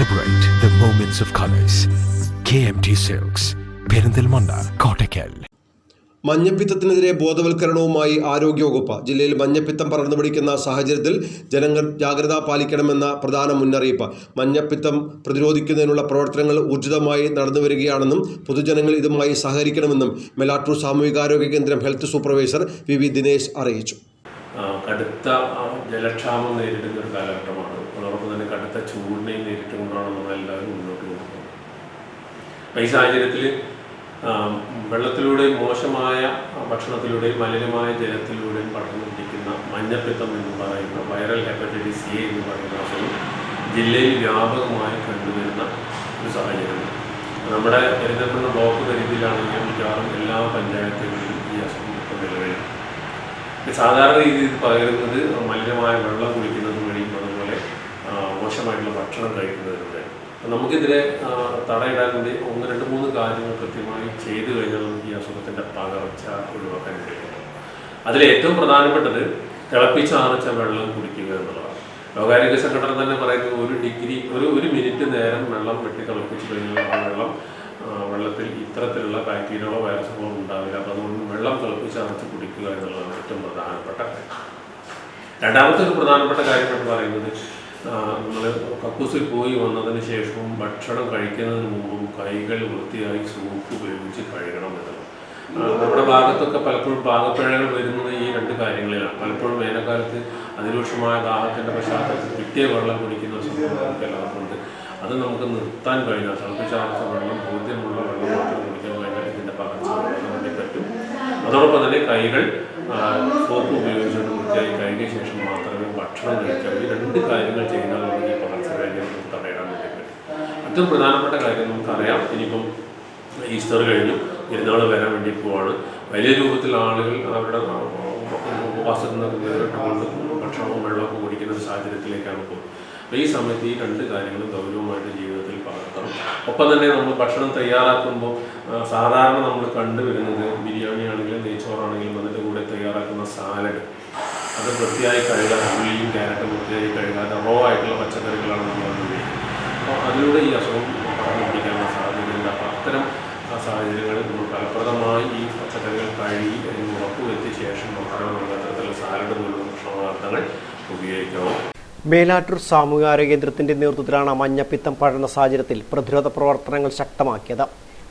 Celebrate the moments of colors. KMT silks Perinthalmanna Kottakkal മഞ്ഞപ്പിത്തത്തിനെതിരെ ബോധവൽക്കരണവുമായി ആരോഗ്യവകുപ്പ് ജില്ലയിൽ മഞ്ഞപ്പിത്തം പടർന്നു പിടിക്കുന്ന സാഹചര്യത്തിൽ ജനങ്ങൾ ജാഗ്രത പാലിക്കണമെന്ന പ്രധാന മുന്നറിയിപ്പ്. മഞ്ഞപ്പിത്തം പ്രതിരോധിക്കുന്നതിനുള്ള പ്രവർത്തനങ്ങൾ ഊർജിതമായി നടന്നു വരികയാണെന്നും പൊതുജനങ്ങൾ ഇതുമായി സഹകരിക്കണമെന്നും മെലാട്ടൂർ സാമൂഹികാരോഗ്യ കേന്ദ്രം health supervisor V V Dinesh അറിയിച്ചു. കടുത്ത ജലക്ഷാമം നേരിടുന്ന ഒരു കാലഘട്ടമാണ്. അതോടൊപ്പം തന്നെ കടുത്ത ചൂടിനെയും നേരിട്ടുകൊണ്ടാണ് നമ്മൾ എല്ലാവരും മുന്നോട്ട് പോകുന്നത്. അപ്പം ഈ സാഹചര്യത്തിൽ വെള്ളത്തിലൂടെയും മോശമായ ഭക്ഷണത്തിലൂടെയും മലിനമായ ജലത്തിലൂടെയും പടർന്നു പിടിക്കുന്ന മഞ്ഞപ്പിത്തം എന്ന് പറയുന്ന വൈറൽ ഹെപ്പറ്റൈറ്റിസ് എ എന്ന് പറയുന്ന അസുഖം ജില്ലയിൽ വ്യാപകമായി കണ്ടുവരുന്ന ഒരു സാഹചര്യമാണ്. നമ്മുടെ പെരിന്തൽമണ്ണ ബ്ലോക്ക് പരിധിയിലാണെങ്കിലും മിക്കവാറും എല്ലാ പഞ്ചായത്തുകളിലും ഈ അസുഖം നിലവിലുണ്ട്. സാധാരണ രീതിയിൽ പകരുന്നത് മലിനമായ വെള്ളം കുടിക്കുന്നത് വഴിയും അതുപോലെ മോശമായിട്ടുള്ള ഭക്ഷണം കഴിക്കുന്നതിലൂടെ. നമുക്കിതിനെ തടയിടാൻ വേണ്ടി ഒന്ന് രണ്ട് മൂന്ന് കാര്യങ്ങൾ കൃത്യമായി ചെയ്തു കഴിഞ്ഞാൽ നമുക്ക് ഈ അസുഖത്തിന്റെ പകർച്ച ഒഴിവാക്കാൻ കഴിയും അതിൽ ഏറ്റവും പ്രധാനപ്പെട്ടത് തിളപ്പിച്ചാർച്ച വെള്ളം കുടിക്കുക എന്നുള്ളതാണ്. ലോകാരോഗ്യ സംഘടന തന്നെ പറയുന്നത് ഒരു ഡിഗ്രി ഒരു ഒരു മിനിറ്റ് നേരം വെള്ളം വെട്ടി തിളപ്പിച്ച് കഴിഞ്ഞാൽ ആ വെള്ളം വെള്ളത്തിൽ ഇത്തരത്തിലുള്ള ബാക്ടീരിയകളോ വൈറസുകളോ ഉണ്ടാവില്ല. അപ്പോൾ അതുകൊണ്ട് വെള്ളം തിളപ്പിച്ച് തിളപ്പിച്ചരച്ച് കുടിക്കുക എന്നുള്ളതാണ് ഏറ്റവും പ്രധാനപ്പെട്ട കാര്യം. രണ്ടാമത്തെ ഒരു പ്രധാനപ്പെട്ട കാര്യം എന്ന് പറയുന്നത് നമ്മൾ കക്കൂസിൽ പോയി വന്നതിന് ശേഷവും ഭക്ഷണം കഴിക്കുന്നതിന് മുമ്പും കൈകൾ വൃത്തിയായി സോപ്പ് ഉപയോഗിച്ച് കഴുകണം എന്നുള്ളത്. നമ്മുടെ ഭാഗത്തൊക്കെ പലപ്പോഴും പാകപ്പിഴകൾ വരുന്നത് ഈ രണ്ട് കാര്യങ്ങളിലാണ്. പലപ്പോഴും വേനൽക്കാലത്ത് അതിരൂക്ഷമായ ദാഹത്തിന്റെ പശ്ചാത്തലത്തിൽ കിട്ടിയ വെള്ളം കുടിക്കുന്ന സംഭവം നമുക്ക് അത് നമുക്ക് നിർത്താൻ കഴിഞ്ഞാൽ തിളപ്പിച്ചാർത്ത വെള്ളം ബോധ്യമുള്ള വെള്ളം മാത്രം കുടിക്കാൻ കഴിഞ്ഞാൽ ഇതിന്റെ പകർച്ച നിർത്താൻ വേണ്ടി പറ്റും അതോടൊപ്പം തന്നെ കൈകൾ സോപ്പ് ഉപയോഗിച്ചുകൊണ്ട് വൃത്തിയായി കഴുകിയ ശേഷം മാത്രമേ ഭക്ഷണം കഴിക്കാവൂ ഈ രണ്ട് കാര്യങ്ങൾ നമുക്ക് ഈ പകർച്ചവ്യാധിയെ നമുക്ക് തടയിടാൻ വേണ്ടി പറ്റും. ഏറ്റവും പ്രധാനപ്പെട്ട കാര്യം നമുക്കറിയാം. ഇനിയിപ്പം ഈസ്റ്റർ കഴിഞ്ഞു. പെരുന്നാൾ വരാൻ വേണ്ടി പോവാണ്. വലിയ രൂപത്തിൽ ആളുകൾ അവരുടെ ഉപവാസത്തിൽ നിന്നൊക്കെ ഭക്ഷണവും വെള്ളമൊക്കെ കുടിക്കുന്ന ഒരു സാഹചര്യത്തിലേക്കാണ് പോകുന്നത്. അപ്പോൾ ഈ സമയത്ത് ഈ രണ്ട് കാര്യങ്ങളും ഗൗരവമായിട്ട് ജീവിതത്തിൽ പകർത്തണം ഒപ്പം തന്നെ നമ്മൾ ഭക്ഷണം തയ്യാറാക്കുമ്പോൾ സാധാരണ നമ്മൾ കണ്ടുവരുന്നത് ബിരിയാണി ആണെങ്കിലും നെയ്ച്ചോറാണെങ്കിലും അതിന്റെ കൂടെ തയ്യാറാക്കുന്ന സാലഡ്. അത് വൃത്തിയായി കഴുകാതെ ഉള്ളിയും ക്യാരറ്റും വൃത്തിയായി കഴുകാതെ റോ ആയിട്ടുള്ള പച്ചക്കറികളാണ് നമ്മൾ ഉപയോഗിക്കുന്നത്. അപ്പോൾ അതിലൂടെ ഈ അസുഖം പറഞ്ഞു പിടിക്കാനുള്ള സാധ്യതയുണ്ട് അപ്പോൾ അത്തരം സാഹചര്യങ്ങളിൽ നമ്മൾ ഫലപ്രദമായി ഈ പച്ചക്കറികൾ കഴുകി അതിന് ഉറപ്പുവരുത്തിയ ശേഷം മാത്രമേ നമ്മൾ അത്തരത്തിലുള്ള സാലഡ് പോലുള്ള ഭക്ഷണ പദാർത്ഥങ്ങൾ ഉപയോഗിക്കാവൂ. മേലാറ്റൂർ സാമൂഹികാരോഗ്യ കേന്ദ്രത്തിന്റെ നേതൃത്വത്തിലാണ് മഞ്ഞപ്പിത്തം പടർന്ന സാഹചര്യത്തിൽ പ്രതിരോധ പ്രവർത്തനങ്ങൾ ശക്തമാക്കിയത്.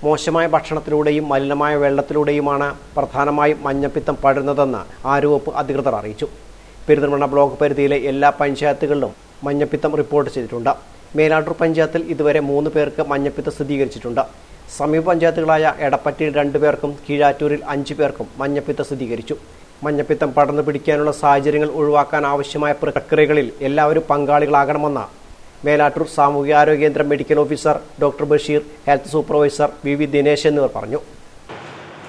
മോശമായ ഭക്ഷണത്തിലൂടെയും മലിനമായ വെള്ളത്തിലൂടെയുമാണ് പ്രധാനമായും മഞ്ഞപ്പിത്തം പടരുന്നതെന്ന് ആരോഗ്യവകുപ്പ് അധികൃതർ അറിയിച്ചു. പെരുന്തൽമണ്ണ ബ്ലോക്ക് പരിധിയിലെ എല്ലാ പഞ്ചായത്തുകളിലും മഞ്ഞപ്പിത്തം റിപ്പോർട്ട് ചെയ്തിട്ടുണ്ട്. മേലാട്ടൂർ പഞ്ചായത്തിൽ ഇതുവരെ മൂന്ന് പേർക്ക് മഞ്ഞപ്പിത്തം സ്ഥിരീകരിച്ചിട്ടുണ്ട്. സമീപ പഞ്ചായത്തുകളായ എടപ്പറ്റിയിൽ രണ്ടു പേർക്കും കീഴാറ്റൂരിൽ അഞ്ചു പേർക്കും മഞ്ഞപ്പിത്തം സ്ഥിരീകരിച്ചു. മഞ്ഞപ്പിത്തം പടർന്നു പിടിക്കാനുള്ള സാഹചര്യങ്ങൾ ഒഴിവാക്കാൻ ആവശ്യമായ പ്രക്രിയകളിൽ എല്ലാവരും പങ്കാളികളാകണമെന്ന് മേലാറ്റൂർ സാമൂഹികാരോഗ്യ കേന്ദ്രം medical officer doctor Basheer health supervisor V V Dinesh എന്നിവർ പറഞ്ഞു.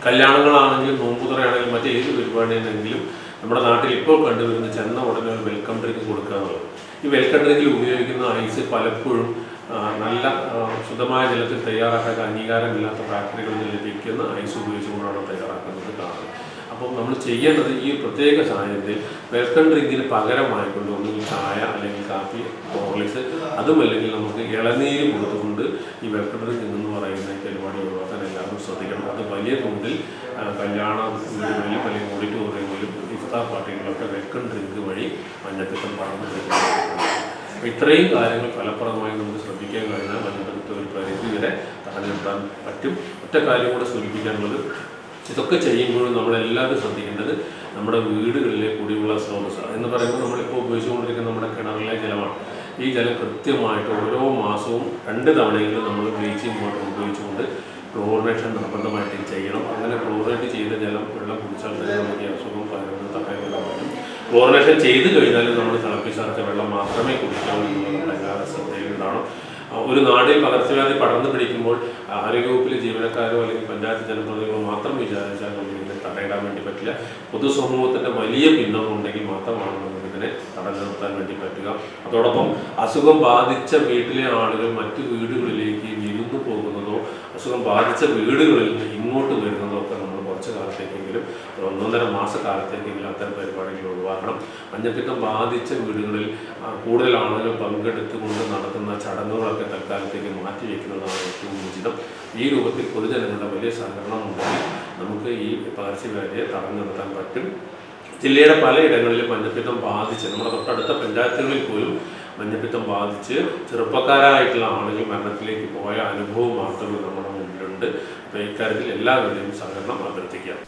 കല്യാണങ്ങളാണെങ്കിലും നോമ്പുതുറയാണെങ്കിലും മറ്റേത് പരിപാടിയാണെങ്കിലും നമ്മുടെ നാട്ടിൽ ഇപ്പോൾ കണ്ടുവരുന്ന ചെന്ന ഉടനെ ഒരു വെൽക്കം ഡ്രിങ്ക് കൊടുക്കുക എന്നുള്ളത്. ഈ വെൽക്കം ഡ്രിങ്കിൽ ഉപയോഗിക്കുന്ന ഐസ് പലപ്പോഴും നല്ല ശുദ്ധമായ ജലത്തിൽ തയ്യാറാക്കാൻ അംഗീകാരമില്ലാത്ത ഫാക്ടറികളിൽ ലഭിക്കുന്ന ഐസ് ഉപയോഗിച്ചുകൊണ്ടാണ് തയ്യാറാക്കുന്നത് കാണുന്നത്. അപ്പം നമ്മൾ ചെയ്യേണ്ടത് ഈ പ്രത്യേക സാഹചര്യത്തിൽ വെൽക്കം ഡ്രിങ്കിന് പകരമായിക്കൊണ്ട് ഒന്നുകിൽ ചായ അല്ലെങ്കിൽ കാപ്പി ഹോർലിക്സ് അതുമല്ലെങ്കിൽ നമുക്ക് ഇളനീര് കൊടുത്തുകൊണ്ട് ഈ വെൽക്കം ഡ്രിങ്ക് എന്ന് പറയുന്ന ഈ പരിപാടി ഒഴിവാക്കാൻ എല്ലാവരും ശ്രദ്ധിക്കണം. അത് വലിയ തോതിൽ കല്യാണ വീടുകളിലും അല്ലെങ്കിൽ ഓഡിറ്റോറിയങ്ങളിലും ഇഫ്താർ പാർട്ടികളിലൊക്കെ വെൽക്കം ഡ്രിങ്ക് വഴി മഞ്ഞപ്പിത്തം പറഞ്ഞു ഇത്രയും കാര്യങ്ങൾ ഫലപ്രദമായി നമുക്ക് ശ്രദ്ധിക്കാൻ കഴിഞ്ഞാൽ മഞ്ഞപ്പിത്തത്തെ ഒരു പരിധി വരെ പറ്റും. ഒറ്റ കാര്യം കൂടെ സൂചിപ്പിക്കാനുള്ളത് ഇതൊക്കെ ചെയ്യുമ്പോഴും നമ്മളെല്ലാവരും ശ്രദ്ധിക്കേണ്ടത് നമ്മുടെ വീടുകളിലെ കുടിവെള്ള സ്രോതസ് എന്ന് പറയുമ്പോൾ നമ്മളിപ്പോൾ ഉപയോഗിച്ചുകൊണ്ടിരിക്കുന്ന നമ്മുടെ കിണറിലെ ജലമാണ്. ഈ ജലം കൃത്യമായിട്ട് ഓരോ മാസവും രണ്ട് തവണയെങ്കിലും നമ്മൾ ബ്ലീച്ചിങ് വാട്ടർ ഉപയോഗിച്ചുകൊണ്ട് ക്ലോറിനേഷൻ നിർബന്ധമായിട്ട് ചെയ്യണം. അങ്ങനെ ക്ലോറിനേറ്റ് ചെയ്ത ജലം വെള്ളം കുടിച്ചാൽ തന്നെ നമുക്ക് അസുഖം പകരുന്നത് തടയാൻ ക്ലോറിനേഷൻ ചെയ്ത് കഴിഞ്ഞാലും നമ്മൾ തിളപ്പിച്ചറച്ച വെള്ളം മാത്രമേ കുടിക്കാവൂ എല്ലാവരും ശ്രദ്ധയിലുണ്ടാവണം ഒരു നാടിൽ പകർച്ചവ്യാധി പടർന്നു പിടിക്കുമ്പോൾ ആരോഗ്യവകുപ്പിലെ ജീവനക്കാരോ അല്ലെങ്കിൽ പഞ്ചായത്ത് ജനപ്രതിനിധികളോ മാത്രം വിചാരിച്ചാൽ നമുക്ക് ഇതിനെ തടയിടാൻ വേണ്ടി പറ്റില്ല. പൊതുസമൂഹത്തിന്റെ വലിയ പിന്തുണ ഉണ്ടെങ്കിൽ മാത്രമാണ് ഇതിനെ തടഞ്ഞു നിർത്താൻ വേണ്ടി പറ്റുക. അതോടൊപ്പം അസുഖം ബാധിച്ച വീട്ടിലെ ആളുകൾ മറ്റു വീടുകളിലേക്ക് വിരുന്നു പോകുന്നതോ അസുഖം ബാധിച്ച വീടുകളിൽ നിന്ന് ഇങ്ങോട്ട് വരുന്നതൊക്കെ നമ്മൾ കുറച്ച് കാലത്തേക്കെങ്കിലും ഒന്നൊന്നര മാസക്കാലത്തേക്കെങ്കിലും അത്തരം പരിപാടികൾ ഒഴിവാക്കണം. മഞ്ഞപ്പിത്തം ബാധിച്ച വീടുകളിൽ കൂടുതൽ ആളുകൾ പങ്കെടുത്തുകൊണ്ട് നടത്തുന്ന ചടങ്ങുകളൊക്കെ തൽക്കാലത്തേക്ക് മാറ്റി വയ്ക്കുന്നതാണ് ഏറ്റവും ഉചിതം. ഈ രൂപത്തിൽ പൊതുജനങ്ങളുടെ വലിയ സഹകരണം ഉണ്ടെങ്കിൽ നമുക്ക് ഈ പകർച്ചവ്യാധിയെ തടഞ്ഞു നിർത്താൻ പറ്റും. ജില്ലയുടെ പലയിടങ്ങളിലും മഞ്ഞപ്പിത്തം ബാധിച്ച് നമ്മുടെ തൊട്ടടുത്ത പഞ്ചായത്തുകളിൽ പോലും മഞ്ഞപ്പിത്തം ബാധിച്ച് ചെറുപ്പക്കാരായിട്ടുള്ള ആളുകൾ മരണത്തിലേക്ക് പോയ അനുഭവം മാത്രമേ നമ്മുടെ മുന്നിലുണ്ട് അപ്പോൾ ഇക്കാര്യത്തിൽ എല്ലാവരുടെയും സഹകരണം അഭ്യർത്ഥിക്കാം.